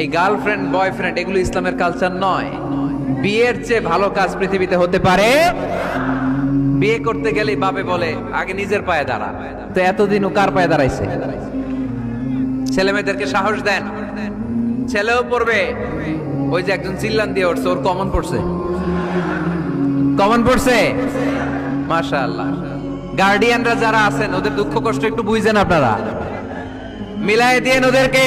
এই girlfriend boyfriend এগুলো ইসলামের কালচার নয়। বিয়ের চেয়ে ভালো কাজ পৃথিবীতে হতে পারে। বিয়ে করতে গেলে বাপে বলে, আগে নিজের পায়ে দাঁড়া। তো এতদিন ও কার পায়ে দাঁড়াইছে? ছেলে মেয়েদেরকে সাহস দেন। ছেলেও পড়বে। ওই যে একজন চিল্লান দিয়ে উঠছে, ওর কমন পড়ছে। কমন পড়ছে? মাশা আল্লাহ গার্ডিয়ানরা যারা আছেন, ওদের দুঃখ কষ্ট একটু বুঝছেন আপনারা। মিলাই দিয়েন ওদেরকে।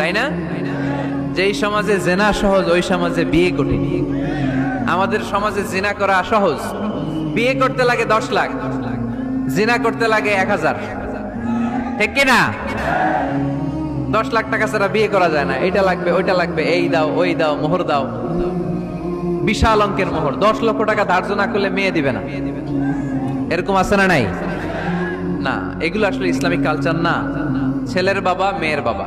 তাই না? যেই সমাজে জেনা সহজ, ওই সমাজে বিয়ে কঠিন। আমাদের সমাজে জিনা করা সহজ। বিয়ে করতে লাগে দশ লাখ, জিনা করতে লাগে এক হাজার। ঠিক কিনা? দশ লাখ টাকা ছাড়া বিয়ে করা যায় না। এটা লাগবে, ওইটা লাগবে, এই দাও, ওই দাও, মোহর দাও। বিশাল অঙ্কের মোহর। দশ লক্ষ টাকা ধার্য না করলে মেয়ে দিবে না। এরকম আছে না নাই? না, এগুলো আসলে ইসলামিক কালচার না। ছেলের বাবা, মেয়ের বাবা।